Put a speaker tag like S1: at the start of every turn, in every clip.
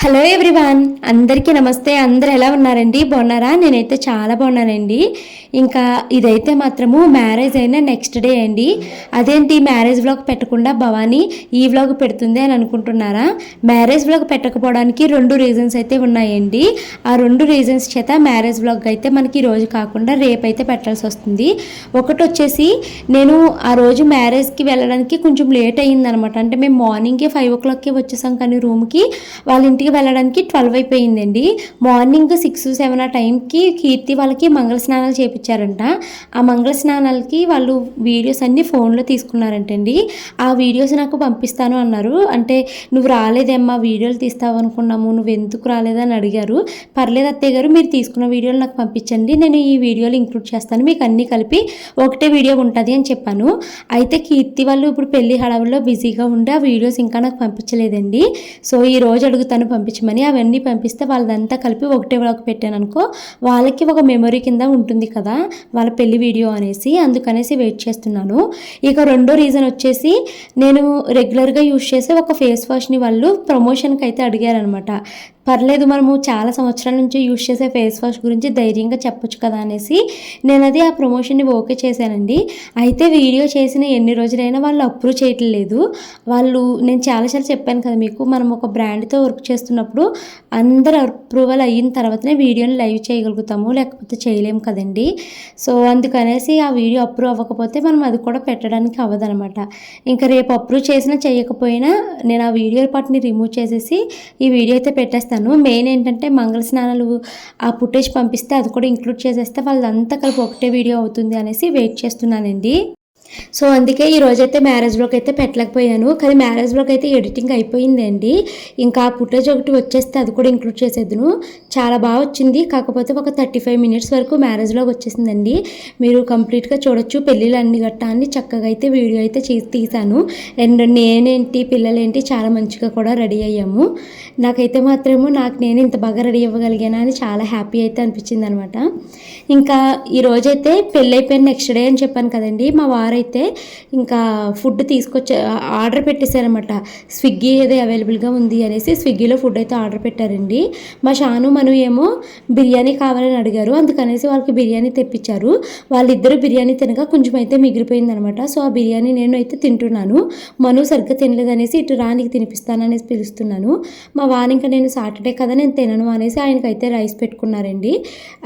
S1: Hello everyone అందరికీ నమస్తే. అందరు ఎలా ఉన్నారండి? బాగున్నారా? నేనైతే చాలా బాగున్నానండి. ఇంకా ఇదైతే మాత్రము మ్యారేజ్ అయిన నెక్స్ట్ డే అండి. అదేంటి? మ్యారేజ్ వ్లాగ్ పెట్టకుండా భవానీ ఈ వ్లాగ్ పెడుతుంది అని అనుకుంటున్నారా? మ్యారేజ్ వ్లాగ్ పెట్టకపోవడానికి రెండు రీజన్స్ అయితే ఉన్నాయండి. ఆ రెండు రీజన్స్ చేత మ్యారేజ్ వ్లాగ్ అయితే మనకి ఈ రోజు కాకుండా రేపైతే పెట్టాల్సి వస్తుంది. ఒకటి వచ్చేసి నేను ఆ రోజు మ్యారేజ్కి వెళ్ళడానికి కొంచెం లేట్ అయ్యిందనమాట. అంటే మేము మార్నింగే ఫైవ్ ఓ క్లాక్కి వచ్చేసాం కానీ రూమ్కి. వాళ్ళ ఇంటి ఇంటికి వెళ్ళడానికి ట్వెల్వ్ అయిపోయిందండి. మార్నింగ్ సిక్స్ సెవెన్ ఆ టైంకి కీర్తి వాళ్ళకి మంగళ స్నానాలు చేపించారంట. ఆ మంగళ స్నానాలకి వాళ్ళు వీడియోస్ అన్నీ ఫోన్లో తీసుకున్నారంటండి. ఆ వీడియోస్ నాకు పంపిస్తాను అన్నారు. అంటే నువ్వు రాలేదేమ్మా వీడియోలు తీస్తావు అనుకున్నాము నువ్వు ఎందుకు రాలేదని అడిగారు. పర్లేదు అత్తయ్య గారు మీరు తీసుకున్న వీడియోలు నాకు పంపించండి. నేను ఈ వీడియోలు ఇంక్లూడ్ చేస్తాను. మీకు అన్నీ కలిపి ఒకటే వీడియో ఉంటుంది అని చెప్పాను. అయితే కీర్తి వాళ్ళు ఇప్పుడు పెళ్ళి హడావుల్లో బిజీగా ఉండి ఆ వీడియోస్ ఇంకా నాకు పంపించలేదండి. సో ఈ రోజు అడుగుతాను పంపించమని అవన్నీ పంపిస్తే వాళ్ళదంతా కలిపి ఒకటే వ్లాగ్ పెట్టాను అనుకో వాళ్ళకి ఒక మెమొరీ కింద ఉంటుంది కదా వాళ్ళ పెళ్ళి వీడియో అనేసి. అందుకనేసి వెయిట్ చేస్తున్నాను. ఇక రెండో రీజన్ వచ్చేసి నేను రెగ్యులర్గా యూజ్ చేసే ఒక ఫేస్ వాష్ని వాళ్ళు ప్రమోషన్కి అయితే అడిగారనమాట పర్లేదు మనము చాలా సంవత్సరాల నుంచి యూజ్ చేసే ఫేస్ వాష్ గురించి ధైర్యంగా చెప్పొచ్చు కదా అనేసి నేను అది ఆ ప్రమోషన్ని ఓకే చేశానండి. అయితే వీడియో చేసిన ఎన్ని రోజులైనా వాళ్ళు అప్రూవ్ చేయట్లేదు వాళ్ళు నేను చాలాసార్లు చెప్పాను కదా మీకు మనం ఒక బ్రాండ్తో వర్క్ చేస్తున్నప్పుడు అందరు అప్రూవల్ అయిన తర్వాతనే వీడియోని లైవ్ చేయగలుగుతాము లేకపోతే చేయలేము కదండి. సో అందుకనేసి ఆ వీడియో అప్రూవ్ అవ్వకపోతే మనం అది కూడా పెట్టడానికి అవ్వదనమాట. ఇంకా రేపు అప్రూవ్ చేసినా చేయకపోయినా నేను ఆ వీడియో పార్ట్ని రిమూవ్ చేసేసి ఈ వీడియో అయితే పెట్టేస్తాను. మెయిన్ ఏంటంటే మంగళ స్నానాలు ఆ ఫుటేజ్ పంపిస్తే అది కూడా ఇంక్లూడ్ చేసేస్తే వాళ్ళంతా కలిపి ఒకటే వీడియో అవుతుంది అనేసి వెయిట్ చేస్తున్నానండి. సో అందుకే ఈ రోజైతే మ్యారేజ్ బ్లాగ్ అయితే పెట్టలేకపోయాను. కానీ మ్యారేజ్ బ్లాగ్ అయితే ఎడిటింగ్ అయిపోయిందండి. ఇంకా ఫుటేజ్ ఒకటి వచ్చేస్తే అది కూడా ఇంక్లూడ్ చేసేద్దును. చాలా బాగా వచ్చింది. కాకపోతే ఒక థర్టీ ఫైవ్ మినిట్స్ వరకు మ్యారేజ్ బ్లాగ్ వచ్చేసిందండి. మీరు కంప్లీట్గా చూడొచ్చు. పెళ్ళిళ్ళు అన్ని గట్టా అన్ని చక్కగా అయితే వీడియో అయితే చేసి తీశాను. అండ్ నేనేంటి పిల్లలేంటి చాలా మంచిగా కూడా రెడీ అయ్యాము. నాకైతే మాత్రము నాకు నేను ఇంత బాగా రెడీ అవ్వగలిగానా అని చాలా హ్యాపీ అయితే అనిపించింది అనమాట ఇంకా ఈరోజైతే రోజైతే పెళ్ళి అయిపోయిన నెక్స్ట్ డే అని చెప్పాను కదండి. మా వారు అయితే ఇంకా ఫుడ్ తీసుకొచ్చి ఆర్డర్ పెట్టేశారనమాట స్విగ్గీ ఏదో అవైలబుల్గా ఉంది అనేసి స్విగ్గీలో ఫుడ్ అయితే ఆర్డర్ పెట్టారండి. మా షాను మను ఏమో బిర్యానీ కావాలని అడిగారు. అందుకనేసి వాళ్ళకి బిర్యానీ తెప్పించారు. వాళ్ళిద్దరూ బిర్యానీ తినగా కొంచెం అయితే మిగిలిపోయింది అనమాట సో ఆ బిర్యానీ నేను అయితే తింటున్నాను. మను సరిగ్గా తినలేదనేసి ఇటు రానికి తినిపిస్తాననేసి పిలుస్తున్నాను. మా వాని ఇంకా నేను సాటర్డే కదా నేను తినను అనేసి ఆయనకైతే రైస్ పెట్టుకున్నారండి.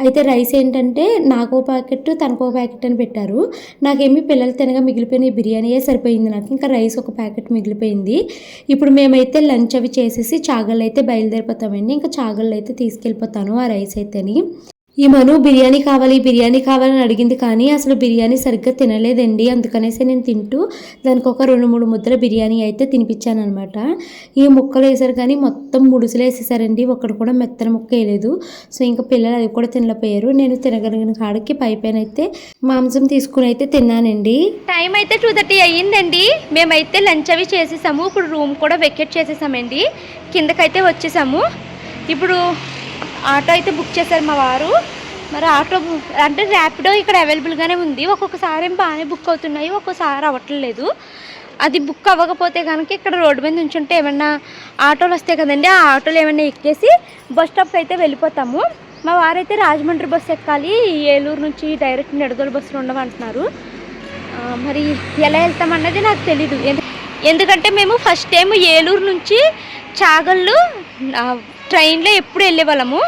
S1: అయితే రైస్ ఏంటంటే నాకు ప్యాకెట్ తనకు ఒక ప్యాకెట్ అని పెట్టారు. నాకేమి పిల్లలు తినగా మిగిలిపోయిన ఈ బిర్యానీయే సరిపోయింది నాకు. ఇంకా రైస్ ఒక ప్యాకెట్ మిగిలిపోయింది. ఇప్పుడు మేమైతే లంచ్ అవి చేసేసి చాగళ్ళు అయితే బయలుదేరిపోతామండి. ఇంకా చాగళ్ళు అయితే తీసుకెళ్ళిపోతాను ఆ రైస్ అయితేని. ఈ మను బిర్యానీ కావాలి బిర్యానీ కావాలని అడిగింది కానీ అసలు బిర్యానీ సరిగ్గా తినలేదండి. అందుకనేసి నేను తింటూ దానికి ఒక రెండు మూడు ముద్దల బిర్యానీ అయితే తినిపించాను అనమాట ఈ ముక్కలు వేసారు కానీ మొత్తం ముడుసులు వేసేసారండి. ఒక్కడు కూడా మెత్తన ముక్క వేయలేదు. సో ఇంకా పిల్లలు అది కూడా తినలేకపోయారు. నేను తినగలిగిన కాడికి పైపైన అయితే మాంసం తీసుకుని అయితే తిన్నానండి.
S2: టైం అయితే టూ థర్టీ అయ్యిందండి. మేమైతే లంచ్ అవి చేసేసాము. ఇప్పుడు రూమ్ కూడా వెకెట్ చేసేసామండి. కిందకైతే వచ్చేసాము. ఇప్పుడు ఆటో అయితే బుక్ చేశారు మా వారు. మరి ఆటో అంటే ర్యాపిడో ఇక్కడ అవైలబుల్గానే ఉంది. ఒక్కొక్కసారి ఏం బాగానే బుక్ అవుతున్నాయి. ఒక్కోసారి అవ్వట్లేదు. అది బుక్ అవ్వకపోతే కనుక ఇక్కడ రోడ్డు మీద ఉంచుంటే ఏమన్నా ఆటోలు వస్తాయి కదండి ఆ ఆటోలు ఏమన్నా ఎక్కేసి బస్ స్టాప్కి అయితే వెళ్ళిపోతాము. మా వారైతే రాజమండ్రి బస్సు ఎక్కాలి. ఏలూరు నుంచి డైరెక్ట్ నిడదోలు బస్సులు ఉండమంటున్నారు. మరి ఎలా వెళ్తామన్నది నాకు తెలీదు. ఎందు- ఎందుకంటే మేము ఫస్ట్ టైం ఏలూరు నుంచి చాగళ్ళు ట్రైన్లో ఎప్పుడు వెళ్ళేవాళ్ళము?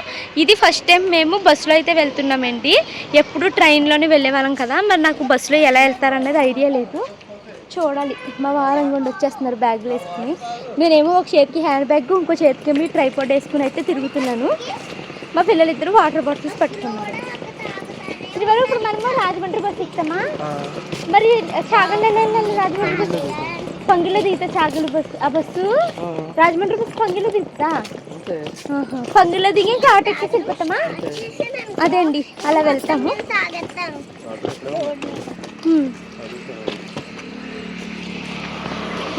S2: ఇది ఫస్ట్ టైం మేము బస్సులో అయితే వెళ్తున్నామండి. ఎప్పుడు ట్రైన్లోనే వెళ్ళేవాళ్ళం కదా మరి నాకు బస్సులో ఎలా వెళ్తారన్నది ఐడియా లేదు. చూడాలి. మా వారం గుండా వచ్చేస్తున్నారు బ్యాగ్లు వేసుకుని. నేనేమో ఒక చేతికి హ్యాండ్ బ్యాగ్ ఇంకో చేతికి ఏమి ట్రైపాడ్ వేసుకుని అయితే తిరుగుతున్నాను. మా పిల్లలిద్దరూ వాటర్ బాటిల్స్ పట్టుకున్నారు. ఇప్పుడు మనము రాజమండ్రి బస్సు ఎక్కుతామా? మరి చాగండి రాజమండ్రి బస్సు పంగిలో దిగుతా చాగలు బస్సు ఆ బస్సు? రాజమండ్రి బస్సు పంగిలో దిగుతా. పంగిలో దిగి ఆటో ఎక్కేసి వెళ్ళిపోతామా? అదే అండి అలా వెళ్తాము.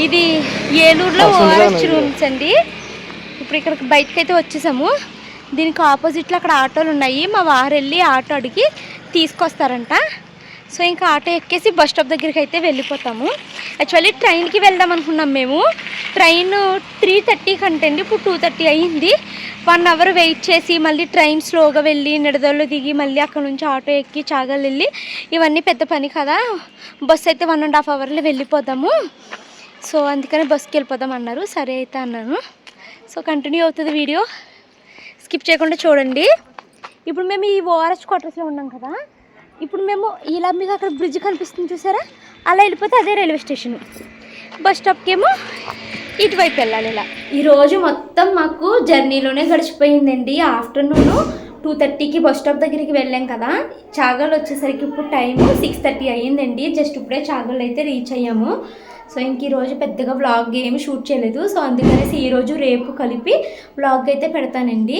S2: ఇది ఏలూరులో ఓఆర్ఎస్ రూమ్స్ అండి. ఇప్పుడు ఇక్కడికి బయటకు అయితే వచ్చేసాము. దీనికి ఆపోజిట్లో అక్కడ ఆటోలు ఉన్నాయి. మా వారు వెళ్ళి ఆటో అడిగి తీసుకొస్తారంట. సో ఇంకా ఆటో ఎక్కేసి బస్ స్టాప్ దగ్గరికి అయితే వెళ్ళిపోతాము. యాక్చువల్లీ ట్రైన్కి వెళ్దాం అనుకున్నాం మేము. ట్రైన్ త్రీ థర్టీకి అండి ఇప్పుడు టూ థర్టీ అయ్యింది. వన్ అవర్ వెయిట్ చేసి మళ్ళీ ట్రైన్ స్లోగా వెళ్ళి నిడదలో దిగి మళ్ళీ అక్కడ నుంచి ఆటో ఎక్కి చాగలు వెళ్ళి ఇవన్నీ పెద్ద పని కదా. బస్సు అయితే వన్ అండ్ హాఫ్ అవర్లో వెళ్ళిపోదాము. సో అందుకని బస్కి వెళ్ళిపోదాం అన్నారు. సరే అయితే అన్నాను. సో కంటిన్యూ అవుతుంది వీడియో. స్కిప్ చేయకుండా చూడండి. ఇప్పుడు మేము ఈ ఓఆర్ఎస్ క్వార్టర్స్లో ఉన్నాం కదా. ఇప్పుడు మేము ఇలా మీకు అక్కడ బ్రిడ్జ్ కనిపిస్తుంది చూసారా? అలా వెళ్ళిపోతే అదే రైల్వే స్టేషన్. బస్ స్టాప్కి ఏమో ఇటువైపు వెళ్ళాలి ఇలా. ఈరోజు మొత్తం మాకు జర్నీలోనే గడిచిపోయిందండి. ఆఫ్టర్నూన్ టూ థర్టీకి బస్ స్టాప్ దగ్గరికి వెళ్ళాం కదా. చాగల్ వచ్చేసరికి ఇప్పుడు టైం సిక్స్ థర్టీ అయ్యిందండి. జస్ట్ ఇప్పుడే చాగల్ అయితే రీచ్ అయ్యాము. సో ఇంక ఈరోజు పెద్దగా వ్లాగ్ ఏమి షూట్ చేయలేదు. సో అందుకనేసి ఈరోజు రేపు కలిపి వ్లాగ్ అయితే పెడతానండి.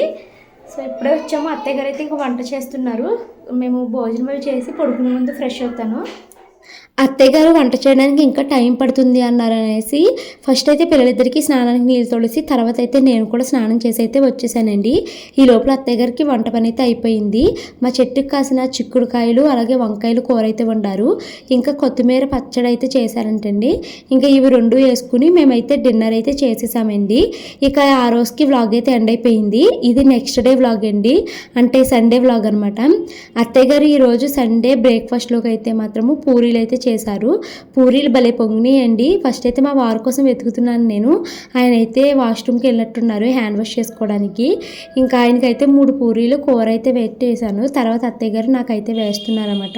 S2: సో ఇప్పుడే వచ్చాము. అత్తయ్య గారు అయితే ఇంకా వంట చేస్తున్నారు. మేము భోజనం చేసి పడుకునే ముందు ఫ్రెష్ అవుతాను.
S1: అత్తయ్యగారు వంట చేయడానికి ఇంకా టైం పడుతుంది అన్నారు అనేసి ఫస్ట్ అయితే పిల్లలిద్దరికి స్నానానికి నీళ్ళు తొలిసి తర్వాత అయితే నేను కూడా స్నానం చేసి అయితే వచ్చేసానండి. ఈ లోపల అత్తయ్య గారికి వంట పని అయితే అయిపోయింది. మా చెట్టుకు కాసిన చిక్కుడుకాయలు అలాగే వంకాయలు కూర అయితే వండారు. ఇంకా కొత్తిమీర పచ్చడి అయితే చేశారంటండి. ఇంకా ఇవి రెండు వేసుకుని మేమైతే డిన్నర్ అయితే చేసేసామండి. ఇక ఆ రోజుకి వ్లాగ్ అయితే ఎండ్ అయిపోయింది. ఇది నెక్స్ట్ డే వ్లాగ్ అండి. అంటే సండే వ్లాగ్ అనమాట అత్తయ్య గారు ఈరోజు సండే బ్రేక్ఫాస్ట్లోకి అయితే మాత్రము పూరీలు అయితే చేశారు. పూరీలు భలే పొంగినాయండి. ఫస్ట్ అయితే మా వారి కోసం వెతుకుతున్నాను నేను. ఆయన అయితే వాష్రూమ్కి వెళ్ళినట్టున్నారు హ్యాండ్ వాష్ చేసుకోవడానికి. ఇంకా ఆయనకైతే మూడు పూరీలు కూర అయితే పెట్టేశాను. తర్వాత అత్తయ్య గారు నాకైతే వేస్తున్నారన్నమాట.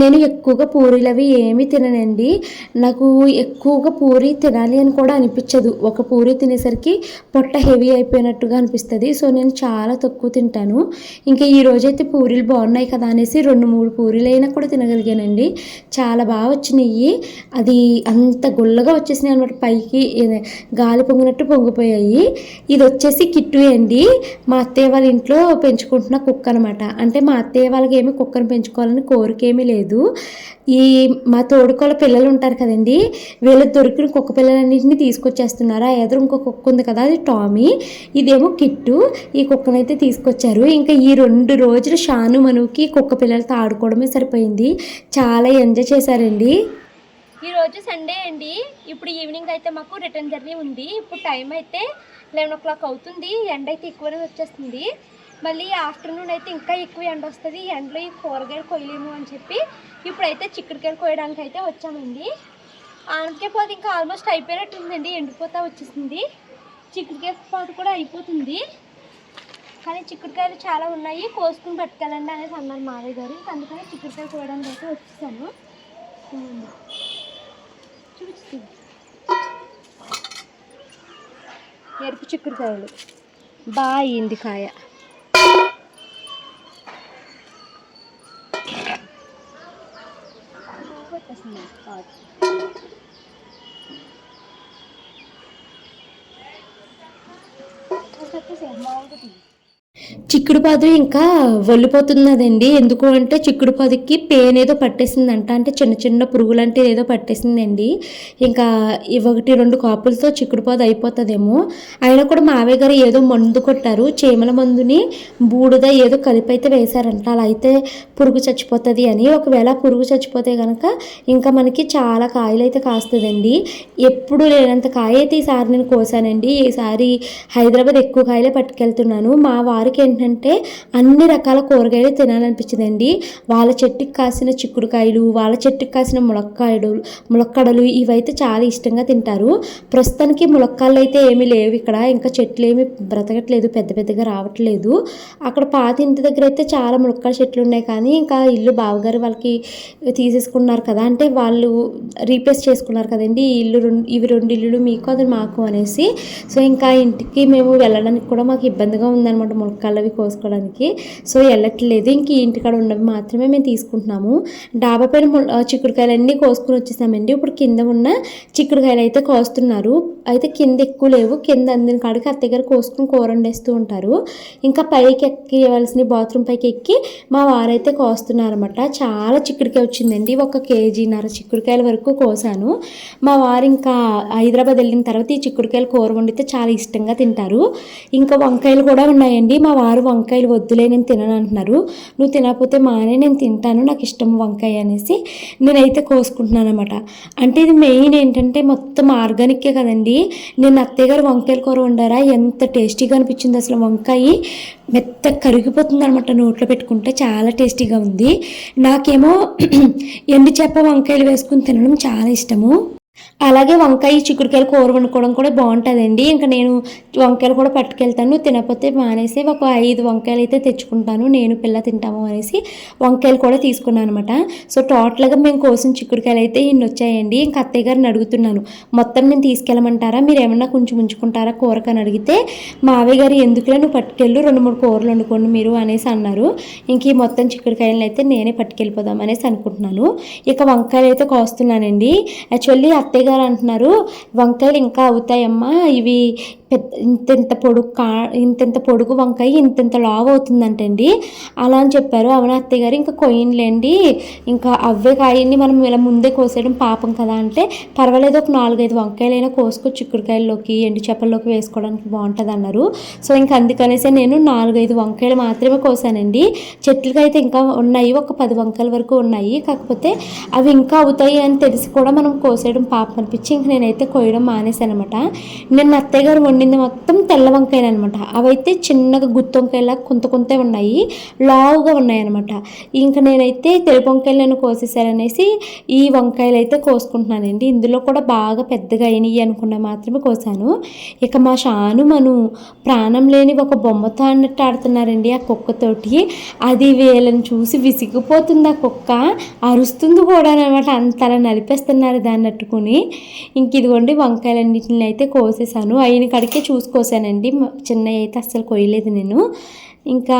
S1: నేను ఎక్కువగా పూరీలు అవి ఏమీ తిననండి. నాకు ఎక్కువగా పూరి తినాలి అని కూడా అనిపించదు. ఒక పూరి తినేసరికి పొట్ట హెవీ అయిపోయినట్టుగా అనిపిస్తుంది. సో నేను చాలా తక్కువ తింటాను. ఇంకా ఈ రోజైతే పూరీలు బాగున్నాయి కదా అనేసి రెండు మూడు పూరీలు అయినా కూడా తినగలిగానండి. చాలా బాగా వచ్చినాయి. అది అంత గుల్లగా వచ్చేసినాయి అనమాట పైకి గాలి పొంగినట్టు పొంగిపోయాయి. ఇది వచ్చేసి కిట్టు అండి. మా అత్తయ్య వాళ్ళ ఇంట్లో పెంచుకుంటున్న కుక్క అనమాట అంటే మా అత్తయ్య వాళ్ళకి ఏమి కుక్కను పెంచుకోవాలని కోరిక ఏమీ లేదు. ఈ మా తోడుకోళ్ళ పిల్లలు ఉంటారు కదండి. వీళ్ళకి దొరికిన కుక్క పిల్లలన్నింటినీ తీసుకొచ్చేస్తున్నారు? ఆ ఎదురు ఇంకో కుక్క ఉంది కదా అది టామీ. ఇదేమో కిట్టు. ఈ కుక్కనైతే తీసుకొచ్చారు. ఇంకా ఈ రెండు రోజులు షాను మనుకి కుక్క పిల్లలతో ఆడుకోవడమే సరిపోయింది. చాలా ఎంజాయ్ చేశారు చేశారండి
S2: ఈరోజు సండే అండి. ఇప్పుడు ఈవినింగ్ అయితే మాకు రిటర్న్ జర్నీ ఉంది. ఇప్పుడు టైం అయితే లెవెన్ ఓ క్లాక్ అవుతుంది ఎండ అయితే ఎక్కువనే వచ్చేస్తుంది. మళ్ళీ ఆఫ్టర్నూన్ అయితే ఇంకా ఎక్కువ ఎండ వస్తుంది. ఎండలో ఈ కూరగాయలు కొయ్యలేము అని చెప్పి ఇప్పుడైతే చిక్కుడుకాయలు కోయడానికి అయితే వచ్చామండి. ఆనపకాయ ఇంకా ఆల్మోస్ట్ అయిపోయినట్టుందండి. ఎండిపోతా వచ్చేసింది. చిక్కుడుకాయ పాటు కూడా అయిపోతుంది. కానీ చిక్కుడుకాయలు చాలా ఉన్నాయి. కోసుకుని పట్టుకెళ్ళండి అనేసి అన్నారు మావయ్య గారు. అందుకని చిక్కుడుకాయ కోయడానికి అయితే వచ్చేసాను. చూడండి. ఎరుపు చిక్కుడుకాయలు బాగా అయింది కాయ
S1: చిక్కుడు పాదు ఇంకా వల్లిపోతున్నదండి ఎందుకు అంటే చిక్కుడు పాదుకి పేన్ ఏదో పట్టేసిందంట. అంటే చిన్న చిన్న పురుగులంటే ఏదో పట్టేసిందండి. ఇంకా ఒకటి రెండు కాపులతో చిక్కుడు పాదు అయిపోతుందేమో. అయినా కూడా మావయ్య గారు ఏదో మందు కొట్టారు. చీమల మందుని బూడిద ఏదో కలిపి అయితే వేశారంట. అలా అయితే పురుగు చచ్చిపోతుంది అని. ఒకవేళ పురుగు చచ్చిపోతే కనుక ఇంకా మనకి చాలా కాయలు అయితే కాస్తుందండి. ఎప్పుడు లేనంత కాయ అయితే ఈసారి నేను కోసానండి. ఈసారి హైదరాబాద్ ఎక్కువ కాయలే పట్టుకెళ్తున్నాను. మా వారికి ఏంటంటే అన్ని రకాల కూరగాయలు తినాలనిపించిందండి. వాళ్ళ చెట్టుకి కాసిన చిక్కుడుకాయలు వాళ్ళ చెట్టుకి కాసిన ములక్కాయలు ములక్కడలు ఇవైతే చాలా ఇష్టంగా తింటారు. ప్రస్తుతానికి ములక్కాయలు అయితే ఏమీ లేవు ఇక్కడ. ఇంకా చెట్లు ఏమి బ్రతకట్లేదు పెద్ద పెద్దగా రావట్లేదు. అక్కడ పాత ఇంటి దగ్గర అయితే చాలా ములక్కాయ చెట్లు ఉన్నాయి కానీ ఇంకా ఇల్లు బావగారు వాళ్ళకి తీసేసుకున్నారు కదా. అంటే వాళ్ళు రీప్లేస్ చేసుకున్నారు కదండి. ఈ ఇల్లు రెండు ఇవి రెండు ఇల్లులు మీకు అది మాకు అనేసి. సో ఇంకా ఇంటికి మేము వెళ్ళడానికి కూడా మాకు ఇబ్బందిగా ఉందన్నమాట ములక్కాయలు అవి కోసుకోవడానికి సో వెళ్ళట్లేదు. ఇంక ఇంటికాడ ఉన్నవి మాత్రమే మేము తీసుకుంటున్నాము. డాబా పైన చిక్కుడుకాయలు అన్నీ కోసుకుని వచ్చేసామండి. ఇప్పుడు కింద ఉన్న చిక్కుడుకాయలు అయితే కోస్తున్నారు. అయితే కింద ఎక్కువ లేవు. కింద అందిన కాడికి అత్తయ్య గారు కోసుకుని కూర వండేస్తూ ఉంటారు. ఇంకా పైకి ఎక్కివలసిన బాత్రూమ్ పైకి ఎక్కి మా వారైతే కోస్తున్నారన్నమాట. చాలా చిక్కుడుకాయ వచ్చిందండి. ఒక కేజీన్నర చిక్కుడుకాయల వరకు కోసాను. మా వారు ఇంకా హైదరాబాద్ వెళ్ళిన తర్వాత ఈ చిక్కుడుకాయలు కూర వండితే చాలా ఇష్టంగా తింటారు. ఇంకా వంకాయలు కూడా ఉన్నాయండి. మా వారు వంకాయలు వద్దులే నేను తినను అంటున్నారు. నువ్వు తినకపోతే మానే నేను తింటాను నాకు ఇష్టం వంకాయ అనేసి నేనైతే కోసుకుంటున్నాను అనమాట అంటే ఇది మెయిన్ ఏంటంటే మొత్తం ఆర్గానిక్కే కదండి. నేను అత్తయ్య గారు వంకాయల కూర వండారా ఎంత టేస్టీగా అనిపించింది అసలు వంకాయ. మెత్త కరిగిపోతుంది అనమాట నోట్లో పెట్టుకుంటే చాలా టేస్టీగా ఉంది. నాకేమో ఎండు చేప వంకాయలు వేసుకుని తినడం చాలా ఇష్టము. అలాగే వంకాయ చిక్కుడుకాయలు కూర వండుకోవడం కూడా బాగుంటుందండి. ఇంకా నేను వంకాయలు కూడా పట్టుకెళ్తాను. తినకపోతే మానేసి ఒక ఐదు వంకాయలు అయితే తెచ్చుకుంటాను. నేను పిల్ల తింటాము అనేసి వంకాయలు కూడా తీసుకున్నాను అనమాట సో టోటల్గా మేము కోసిన చిక్కుడుకాయలు అయితే ఇన్ని వచ్చాయండి. ఇంకా అత్తయ్య గారిని అడుగుతున్నాను మొత్తం నేను తీసుకెళ్ళమంటారా? మీరు ఏమన్నా కొంచెం ఉంచుకుంటారా కూరకని అడిగితే మావయ్య గారు ఎందుకులే నువ్వు పట్టుకెళ్ళు రెండు మూడు కూరలు వండుకోండి మీరు అనేసి అన్నారు. ఇంక ఈ మొత్తం చిక్కుడుకాయలను అయితే నేనే పట్టుకెళ్ళిపోదాం అనేసి అనుకుంటున్నాను. ఇక వంకాయలు అయితే కోస్తున్నానండి. యాక్చువల్లీ అత్తయ్య గారు అంటున్నారు వంకాయలు ఇంకా అవుతాయమ్మా ఇవి పెద్ద ఇంతెంత పొడుగు కా ఇంతెంత పొడుగు వంకాయ ఇంతెంత లావు అవుతుందంటండి. అలా అని చెప్పారు అవునా అత్తయ్య గారు. ఇంకా కొయ్యనులేండి. ఇంకా అవే కాయని మనం ఇలా ముందే కోసేయడం పాపం కదా అంటే పర్వాలేదు ఒక నాలుగైదు వంకాయలైనా కోసుకో చిక్కుడుకాయల్లోకి ఎండు చేపల్లోకి వేసుకోవడానికి బాగుంటుంది అన్నారు సో ఇంకా అందుకనేసి నేను నాలుగైదు వంకాయలు మాత్రమే కోసానండి. చెట్లకి అయితే ఇంకా ఉన్నాయి ఒక పది వంకాయల వరకు ఉన్నాయి. కాకపోతే అవి ఇంకా అవుతాయి అని తెలిసి కూడా మనం కోసేయడం పాపం అనిపించి ఇంక నేనైతే కోయడం మానేశాను అనమాట నేను అత్తయ్య గారు వండింది మొత్తం తెల్ల వంకాయలు అనమాట అవైతే చిన్నగా గుత్తి వంకాయలా కొంత కొంత ఉన్నాయి. లావుగా ఉన్నాయి అనమాట ఇంకా నేనైతే తెలుపు వంకాయలు నేను కోసేసారనేసి ఈ వంకాయలు అయితే కోసుకుంటున్నానండి. ఇందులో కూడా బాగా పెద్దగా అయినాయి అనుకున్న మాత్రమే కోసాను. ఇక మా షాను మను ప్రాణం లేని ఒక బొమ్మతో అన్నట్టు ఆడుతున్నారండి ఆ కుక్కతోటి. అది వీళ్ళని చూసి విసిగిపోతుంది ఆ కుక్క. అరుస్తుంది కూడా అనమాట అంతలా నలిపేస్తున్నారు దాన్ని అట్టుకుని. ఇంక ఇదిగోండి వంకాయలన్నింటిని అయితే కోసేసాను. అయిన కడికే అయితే చూసుకోసానండి. చిన్నవి అయితే అస్సలు కొయ్యలేదు నేను. ఇంకా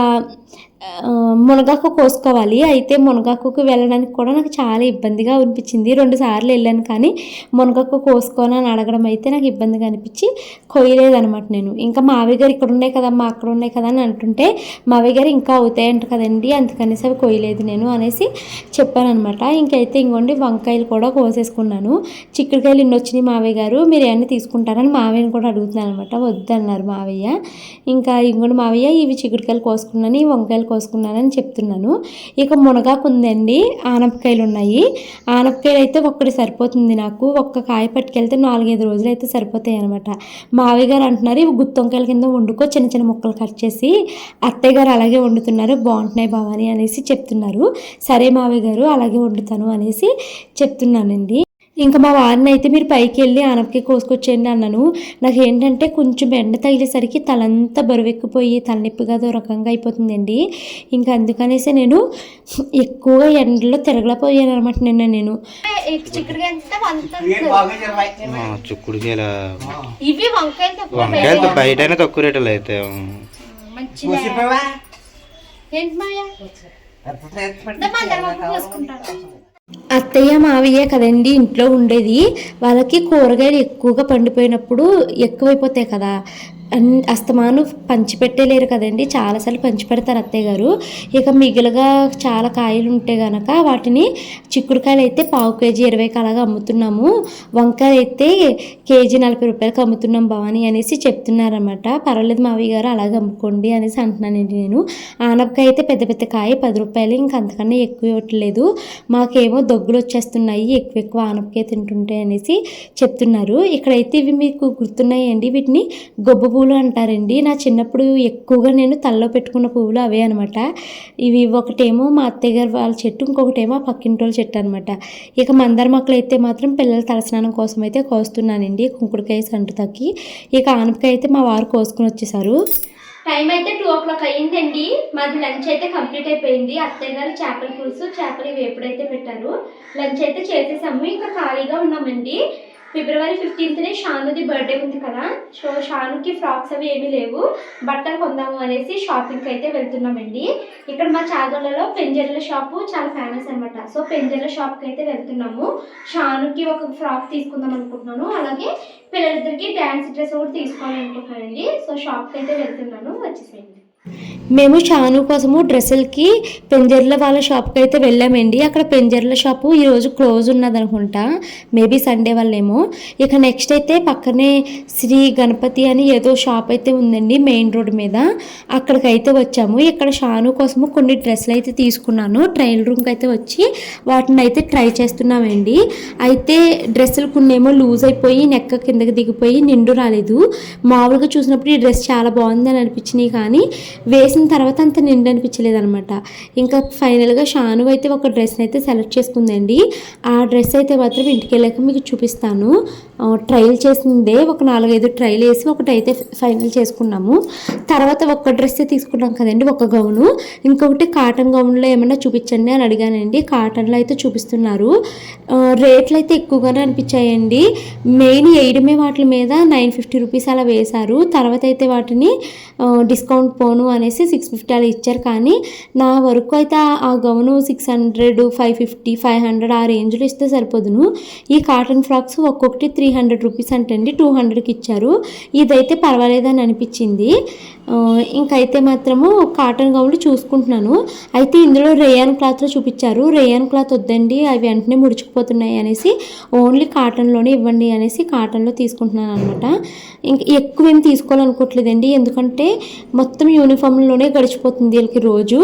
S1: మునగాకు కోసుకోవాలి. అయితే మునగాకుకు వెళ్ళడానికి కూడా నాకు చాలా ఇబ్బందిగా అనిపించింది. రెండు సార్లు వెళ్ళాను కానీ మునగాకు కోసుకొని అని అడగడం అయితే నాకు ఇబ్బందిగా అనిపించి కొయ్యలేదనమాట నేను. ఇంకా మావి గారు ఇక్కడ ఉన్నాయి కదమ్మా అక్కడ ఉన్నాయి కదా అని అంటుంటే మావి గారు ఇంకా అవుతాయంట కదండి అందుకనేసి అవి కొయ్యలేదు నేను అనేసి చెప్పానమాట ఇంకైతే ఇంకోండి వంకాయలు కూడా కోసేసుకున్నాను. చిక్కుడుకాయలు ఇన్ని వచ్చినాయి మావయ్య గారు? మీరు ఏమన్నా తీసుకుంటారని మావయ్యని కూడా అడుగుతున్నాను అనమాట వద్దన్నారు మావయ్య. ఇంకా ఇంకోటి మావయ్య ఇవి చిక్కుడుకాయలు కోసుకున్నాను ఈ వంకాయలు కోసుకున్నానని చెప్తున్నాను. ఇక మునగాకు ఉందండి ఆనపకాయలు ఉన్నాయి ఆనపకాయలు అయితే ఒక్కటి సరిపోతుంది నాకు. ఒక్క కాయ పట్టుకెళ్తే నాలుగైదు రోజులు అయితే సరిపోతాయి అనమాట మావయ్య గారు అంటున్నారు ఇవి గుత్తొంకాయల కింద వండుకో చిన్న చిన్న ముక్కలు కట్ చేసి అత్తయ్య గారు అలాగే వండుతున్నారు బాగుంటున్నాయి భవాని అనేసి చెప్తున్నారు. సరే మావయ్య గారు అలాగే వండుతాను అనేసి చెప్తున్నానండి. ఇంకా మా వారిని అయితే మీరు పైకి వెళ్ళి ఆనపకాయ కోసుకొచ్చేయండి అన్నాను. నాకు ఏంటంటే కొంచెం ఎండ తగిలేసరికి తలంతా బరువెక్కిపోయి తలనొప్పిగా అదో రకంగా అయిపోతుందండి. ఇంకా అందుకనేసి నేను ఎక్కువగా ఎండలో తిరగలేకపోయాను అనమాట నిన్న నేను.
S3: చుక్కుడుకాయల
S2: వంకాయలు
S3: బయటనే తక్కువ రేట్లు అయితే.
S2: ఏంటి మాయా
S1: అత్తయ్య మావయ్య కదండి ఇంట్లో ఉండేది. వాళ్ళకి కూరగాయలు ఎక్కువగా పండిపోయినప్పుడు ఎక్కువైపోతాయి కదా. అస్తమాను పంచిపెట్టేలేరు కదండి. చాలాసార్లు పంచిపెడతారు అత్తయ్య గారు. ఇక మిగిలిగా చాలా కాయలు ఉంటే గనక వాటిని చిక్కుడుకాయలు అయితే పావు కేజీ ఇరవైకి అలాగా అమ్ముతున్నాము. వంకాయలు అయితే కేజీ నలభై రూపాయలకి అమ్ముతున్నాం భవాని అనేసి చెప్తున్నారనమాట పర్వాలేదు మావి గారు అలాగే అమ్ముకోండి అనేసి అంటున్నానండి నేను. ఆనపకాయ అయితే పెద్ద పెద్ద కాయ పది రూపాయలు ఇంకా అంతకన్నా ఎక్కువ ఇవ్వట్లేదు. మాకేమో దగ్గులు వచ్చేస్తున్నాయి ఎక్కువ ఎక్కువ ఆనపకాయ తింటుంటే అనేసి చెప్తున్నారు. ఇక్కడైతే ఇవి మీకు గుర్తున్నాయండి. వీటిని గొబ్బ పువ్వులు అంటారండి. నా చిన్నప్పుడు ఎక్కువగా నేను తలలో పెట్టుకున్న పువ్వులు అవే అనమాట ఇవి ఒకటేమో మా అత్తయ్య గారు వాళ్ళ చెట్టు ఇంకొకటేమో ఆ పక్కింటి వాళ్ళ చెట్టు అనమాట ఇక మందార మొక్కలు అయితే మాత్రం పిల్లల తలస్నానం కోసం అయితే కోస్తున్నానండి. కుంకుడుకాయ సంటు తక్కి ఇక ఆనపకాయ అయితే మా వారు కోసుకుని వచ్చేసారు.
S2: టైం అయితే టూ ఓ క్లాక్ అయ్యిందండి. మాది లంచ్ అయితే కంప్లీట్ అయిపోయింది. అత్తయ్య గారు చేపల పులుసు చేపలు ఇవి ఎప్పుడైతే పెట్టారు. లంచ్ అయితే చేసేసాము. ఇంకా ఖాళీగా ఉన్నామండి. ఫిబ్రవరి ఫిఫ్టీన్త్నే షానుది బర్త్డే ఉంది కదా. సో షానుకి ఫ్రాక్స్ అవి ఏమీ లేవు. బట్టలు కొందాము అనేసి షాపింగ్కి అయితే వెళ్తున్నామండి. ఇక్కడ మా చాగోళ్ళలో పెంజర్ల షాపు చాలా ఫేమస్ అనమాట సో పెంజర్ల షాప్కి అయితే వెళ్తున్నాము. షానుకి ఒక ఫ్రాక్ తీసుకుందాం అనుకుంటున్నాను. అలాగే పిల్లలిద్దరికి డ్యాన్స్ డ్రెస్ కూడా తీసుకోవాలి అనుకుంటున్నానండి సో షాప్కి అయితే వెళ్తున్నాను. వచ్చేసేయండి.
S1: మేము షాను కోసము డ్రెస్సులకి పెంజర్ల వాళ్ళ షాప్కి అయితే వెళ్ళామండి. అక్కడ పెంజర్ల షాపు ఈరోజు క్లోజ్ ఉన్నది అనుకుంటా మేబీ సండే వాళ్ళేమో ఇక నెక్స్ట్ అయితే పక్కనే శ్రీ గణపతి అని ఏదో షాప్ అయితే ఉందండి మెయిన్ రోడ్ మీద. అక్కడికి అయితే వచ్చాము. ఇక్కడ షాను కోసము కొన్ని డ్రెస్సులు అయితే తీసుకున్నాను. ట్రయల్ రూమ్కి అయితే వచ్చి వాటిని అయితే ట్రై చేస్తున్నామండి. అయితే డ్రెస్సులు కొన్నేమో లూజ్ అయిపోయి నెక్క కిందకి దిగిపోయి నిండు రాలేదు. మామూలుగా చూసినప్పుడు ఈ డ్రెస్ చాలా బాగుంది అని అనిపించినాయి కానీ వేసిన తర్వాత అంత నిండు అనిపించలేదు అనమాట ఇంకా ఫైనల్గా షాను అయితే ఒక డ్రెస్ని అయితే సెలెక్ట్ చేసుకుందండి. ఆ డ్రెస్ అయితే మాత్రం ఇంటికి వెళ్ళాక మీకు చూపిస్తాను. ట్రయల్ చేసిందే ఒక నాలుగైదు ట్రయల్ వేసి ఒకటి అయితే ఫైనల్ చేసుకున్నాము. తర్వాత ఒక్క డ్రెస్ తీసుకున్నాం కదండి ఒక గౌను. ఇంకొకటి కాటన్ గౌన్లో ఏమన్నా చూపించండి అని అడిగానండి. కాటన్లో అయితే చూపిస్తున్నారు. రేట్లు అయితే ఎక్కువగానే అనిపించాయండి. మెయిన్ వేయడమే వాటి మీద నైన్ ఫిఫ్టీ రూపీస్ అలా వేశారు. తర్వాత అయితే వాటిని డిస్కౌంట్ పోను అనేసి సిక్స్ ఫిఫ్టీ అలా ఇచ్చారు. కానీ నా వరకు అయితే ఆ- gown six hundred five fifty five hundred ఆ రేంజ్లో ఇస్తే సరిపోదును. ఈ కాటన్ ఫ్రాక్స్ ఒక్కొక్కటి త్రీ హండ్రెడ్ రూపీస్ అంటండి. టూ హండ్రెడ్కి ఇచ్చారు. ఇదైతే పర్వాలేదని అనిపించింది. ఇంకైతే మాత్రము కాటన్ గౌన్లు చూసుకుంటున్నాను. అయితే ఇందులో రేయాన్ క్లాత్లో చూపించారు. రేయాన్ క్లాత్ వద్దండి. అవి వెంటనే ముడుచుకుపోతున్నాయి అనేసి ఓన్లీ కాటన్లోనే ఇవ్వండి అనేసి కాటన్లో తీసుకుంటున్నాను అనమాట ఇంక ఎక్కువ ఏం తీసుకోవాలనుకోవట్లేదండి. ఎందుకంటే మొత్తం యూనిఫామ్లోనే గడిచిపోతుంది వీళ్ళకి రోజు.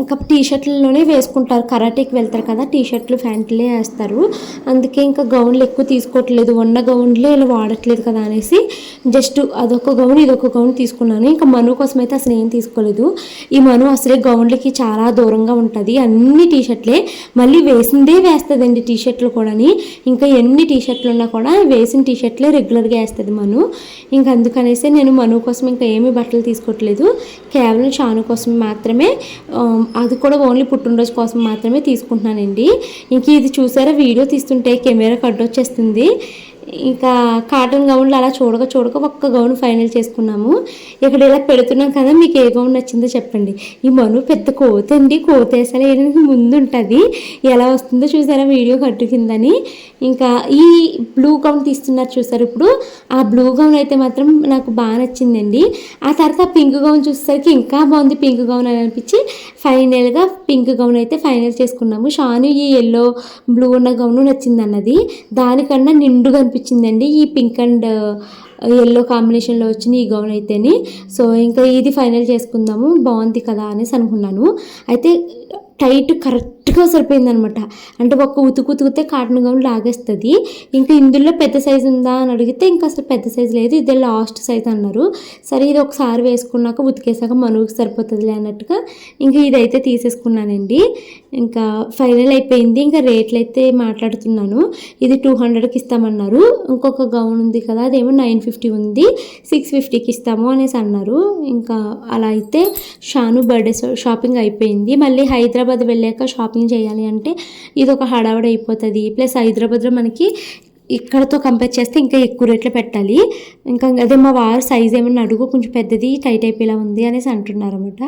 S1: ఇంకా టీ షర్ట్లలోనే వేసుకుంటారు. కరాటేకి వెళ్తారు కదా టీ షర్ట్లు ప్యాంట్లే వేస్తారు. అందుకే ఇంకా గౌన్లు ఎక్కువ తీసుకోవట్లేదు. ఉన్న గౌన్లే ఇలా వాడట్లేదు కదా అనేసి జస్ట్ అదొక గౌన్ ఇదొక గౌన్ తీసుకున్నాను. ఇంకా మను కోసం అయితే అసలు ఏం తీసుకోలేదు. ఈ మను అసలే గౌన్లకి చాలా దూరంగా ఉంటుంది. అన్ని టీ షర్ట్లే మళ్ళీ వేసిందే వేస్తుందండి టీ షర్ట్లు కూడాని. ఇంకా ఎన్ని టీ షర్ట్లు ఉన్నా కూడా వేసిన టీ షర్ట్లే రెగ్యులర్గా వేస్తుంది మను. ఇంకా అందుకనేసి నేను మను కోసం ఇంకా ఏమి బట్టలు తీసుకోవట్లేదు. కేవలం షాను కోసం మాత్రమే అది కూడా ఓన్లీ పుట్టినరోజు కోసం మాత్రమే తీసుకుంటున్నానండి. ఇంక ఇది చూసారా వీడియో తీస్తుంటే కెమెరా కట్ వచ్చేస్తుంది. ఇంకా కాటన్ గౌన్లు అలా చూడక చూడక ఒక్క గౌన్ ఫైనల్ చేసుకున్నాము. ఇక్కడ ఇలా పెడుతున్నాం కదా మీకు ఏ గౌన్ నచ్చిందో చెప్పండి. ఈ మను పెద్ద కోత అండి కోత వేసాలి ముందు ఉంటుంది ఎలా వస్తుందో చూసారా వీడియో కట్టు కిందని. ఇంకా ఈ బ్లూ గౌన్ తీస్తున్నారు చూసారు ఇప్పుడు. ఆ బ్లూ గౌన్ అయితే మాత్రం నాకు బాగా నచ్చిందండి. ఆ తర్వాత ఆ పింక్ గౌన్ చూసేసరికి ఇంకా బాగుంది పింక్ గౌన్ అని అనిపించి ఫైనల్గా పింక్ గౌన్ అయితే ఫైనల్ చేసుకున్నాము. షాను ఈ ఎల్లో బ్లూ ఉన్న గౌను నచ్చింది అన్నది దానికన్నా నిండుగా అనిపించిందండి. ఈ పింక్ అండ్ ఎల్లో కాంబినేషన్లో వచ్చిన ఈ గౌన్ అయితేని. సో ఇంకా ఇది ఫైనల్ చేసుకుందాము. బాగుంది కదా అనేసి అనుకున్నాను. అయితే టైట్ కరెక్ట్ కరెక్ట్గా సరిపోయింది అనమాట అంటే ఒక్క ఉతుకు ఉతికితే కాటన్ గౌన్ లాగేస్తుంది. ఇంకా ఇందులో పెద్ద సైజు ఉందా అని అడిగితే ఇంకా అసలు పెద్ద సైజు లేదు ఇదే లాస్ట్ సైజ్ అన్నారు. సరే ఇది ఒకసారి వేసుకున్నాక ఉతికేసాక మనువుకి సరిపోతుందిలే అన్నట్టుగా ఇంకా ఇదైతే తీసేసుకున్నానండి. ఇంకా ఫైనల్ అయిపోయింది. ఇంకా రేట్లు అయితే మాట్లాడుతున్నాను. ఇది టూ హండ్రెడ్కి ఇస్తామన్నారు. ఇంకొక గౌన్ ఉంది కదా అదేమో నైన్ ఫిఫ్టీ ఉంది. సిక్స్ ఫిఫ్టీకి ఇస్తాము అనేసి అన్నారు. ఇంకా అలా అయితే షాను బర్త్డే షాపింగ్ అయిపోయింది. మళ్ళీ హైదరాబాద్ వెళ్ళాక షాపింగ్ చేయాలి అంటే ఇది ఒక హడావిడి అయిపోతుంది. ప్లస్ హైదరాబాద్లో మనకి ఇక్కడతో కంపేర్ చేస్తే ఇంకా ఎక్కువ రేట్లు పెట్టాలి. ఇంకా అదే మా వారు సైజ్ ఏమన్నా అడుగు కొంచెం పెద్దది టైట్ అయిపోయేలా ఉంది అనేసి అంటున్నారు అనమాట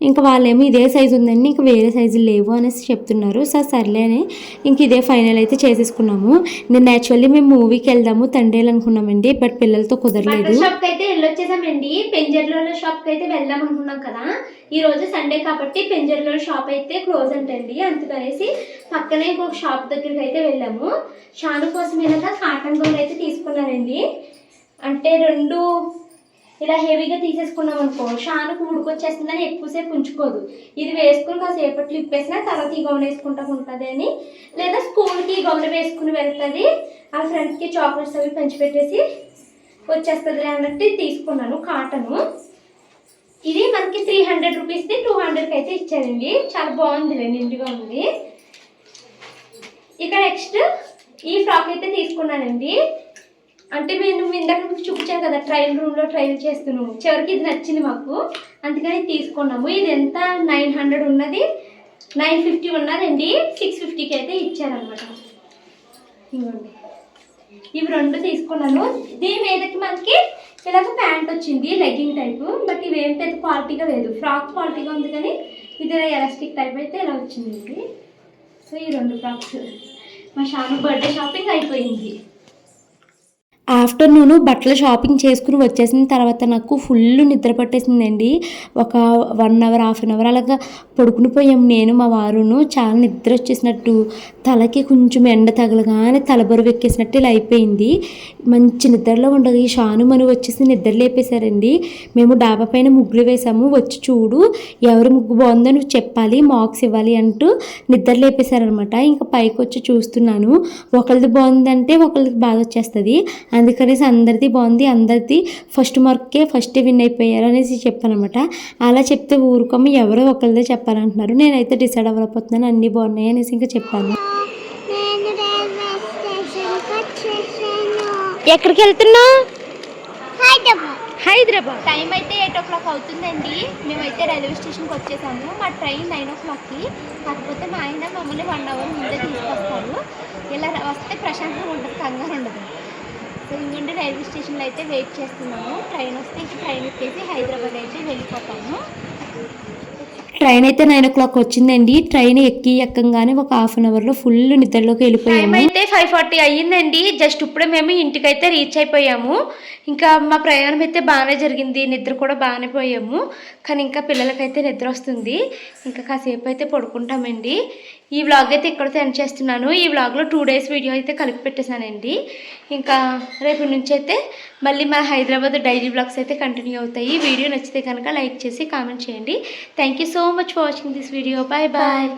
S1: ఇంకా వాళ్ళేమో ఇదే సైజు ఉందండి ఇంకా వేరే సైజులు లేవు అనేసి చెప్తున్నారు. సార్ సర్లే అని ఇంక ఇదే ఫైనల్ అయితే చేసేసుకున్నాము. నేను యాక్చువల్లీ మేము మూవీకి వెళ్దాము తండేలు అనుకున్నామండి బట్ పిల్లలతో కుదరలేదు.
S2: షాప్కి అయితే వెళ్ళొచ్చేసామండి. పెంజర్లోల షాప్కి అయితే వెళ్దాం అనుకున్నాం కదా. ఈ రోజు సండే కాబట్టి పెంజర్లో షాప్ అయితే క్లోజ్ అంటండి. అందుకనేసి పక్కనే ఇంకొక షాప్ దగ్గరికి అయితే వెళ్ళాము. షాను కోసం ఏదైనా కాటన్ గౌన్ అయితే తీసుకున్నానండి అంటే రెండు ఇలా హెవీగా తీసేసుకున్నాం అనుకో షానుకు ఉడికొచ్చేస్తుందని ఎక్కువసేపు ఉంచుకోదు. ఇది వేసుకుని కాసేపట్లో ఇప్పేసినా తర్వాత ఈ గౌన్ వేసుకుంటా ఉంటుంది అని. లేదా స్కూల్కి ఈ గౌన్ వేసుకుని వెళ్తుంది. ఆ ఫ్రెండ్స్కి చాక్లెట్స్ అవి పంచిపెట్టేసి వచ్చేస్తుంది అన్నట్టు తీసుకున్నాను కాటను. ఇది మనకి త్రీ హండ్రెడ్ రూపీస్ది టూ హండ్రెడ్కి అయితే ఇచ్చారండి చాలా బాగుంది నిండుగా ఉంది. ఇక నెక్స్ట్ ఈ ఫ్రాక్ అయితే తీసుకున్నానండి. అంటే నేను ఇందాక చూపించాను కదా ట్రయల్ రూమ్లో ట్రయల్ చేస్తున్నాము. చివరికి ఇది నచ్చింది మాకు. అందుకని తీసుకున్నాము. ఇది ఎంత? నైన్ హండ్రెడ్ ఉన్నది. నైన్ ఫిఫ్టీ ఉన్నదండి. సిక్స్ ఫిఫ్టీకి అయితే ఇచ్చారనమాట ఇవ్వండి ఇవి రెండు తీసుకున్నాను. దీని మీదకి మనకి ఇలాగ ప్యాంట్ వచ్చింది లెగ్గింగ్ టైపు. బట్ ఇవేం పెద్ద క్వాలిటీగా లేదు. ఫ్రాక్ క్వాలిటీగా ఉంది కానీ ఇది ఎలాస్టిక్ టైప్ అయితే ఇలా వచ్చింది. సో ఈ రెండు ఫ్రాక్స్. మా షాప్ బర్త్డే షాపింగ్ అయిపోయింది.
S1: ఆఫ్టర్నూన్ బట్టలు షాపింగ్ చేసుకుని వచ్చేసిన తర్వాత నాకు ఫుల్ నిద్ర పట్టేసిందండి. ఒక one hour half an hour అలాగా పడుకుని పోయాం. నేను మా వారును చాలా నిద్ర వచ్చేసినట్టు తలకి కొంచెం ఎండ తగలగానే తలబరువు ఎక్కేసినట్టు ఇలా అయిపోయింది. మంచి నిద్రలో ఉండదు ఈ షాను మను వచ్చేసి నిద్ర లేపేశారండి. మేము డాబా పైన ముగ్గులు వేసాము వచ్చి చూడు ఎవరి ముగ్గు బాగుందో నువ్వు చెప్పాలి మార్క్స్ ఇవ్వాలి అంటూ నిద్ర లేపేశారనమాట ఇంకా పైకి వచ్చి చూస్తున్నాను. ఒకరిది బాగుందంటే ఒకరికి బాధ వచ్చేస్తుంది. అందుకనేసి అందరిది బాగుంది అందరిది ఫస్ట్ మార్కే ఫస్ట్ విన్ అయిపోయారు అనేసి చెప్పానమాట అలా చెప్తే ఊరుకోమ ఎవరో ఒకరిదే చెప్పాలంటున్నారు. నేనైతే డిసైడ్ అవ్వకపోతున్నాను అన్నీ బాగున్నాయి అనేసి ఇంకా చెప్పాను.
S2: ఎక్కడికి వెళ్తున్నావు?
S4: హైదరాబాద్.
S2: హైదరాబాద్. టైం అయితే ఎయిట్ ఓ క్లాక్ అవుతుందండి. మేమైతే రైల్వే స్టేషన్కి వచ్చేసాము. మా ట్రైన్ నైన్ ఓ క్లాక్కి. కాకపోతే మా ఆయన మమ్మల్ని వన్ అవర్ ముందే తీసుకొస్తారు. ఇలా వస్తే ప్రశాంతంగా ఉంటుంది కంగారు ఉండదు. సో ఇంకొండి రైల్వే స్టేషన్లో అయితే వెయిట్ చేస్తున్నాము. ట్రైన్ వస్తే ఇంక ట్రైన్ ఎక్కేసి హైదరాబాద్ అయితే వెళ్ళిపోతాము.
S1: ట్రైన్ అయితే నైన్ ఓ క్లాక్ వచ్చిందండి. ట్రైన్ ఎక్కి ఎక్కంగానే ఒక హాఫ్ అన్ అవర్లో ఫుల్ నిద్రలోకి వెళ్ళిపోయాము.
S2: అయితే ఫైవ్ ఫార్టీ అయ్యిందండి. జస్ట్ ఇప్పుడే మేము ఇంటికైతే రీచ్ అయిపోయాము. ఇంకా మా ప్రయాణం అయితే బాగానే జరిగింది. నిద్ర కూడా బాగానే పోయాము. కానీ ఇంకా పిల్లలకైతే నిద్ర వస్తుంది. ఇంకా కాసేపు అయితే పడుకుంటామండి. ఈ వ్లాగ్ అయితే ఇక్కడితో ఎండ్ చేస్తున్నాను. ఈ వ్లాగ్లో టూ డేస్ వీడియో అయితే కలిపి పెట్టేశానండి. ఇంకా రేపు నుంచి అయితే మళ్ళీ మా హైదరాబాద్ డైలీ బ్లాగ్స్ అయితే కంటిన్యూ అవుతాయి. వీడియో నచ్చితే కనుక లైక్ చేసి కామెంట్ చేయండి. Thank you so much for watching this video bye bye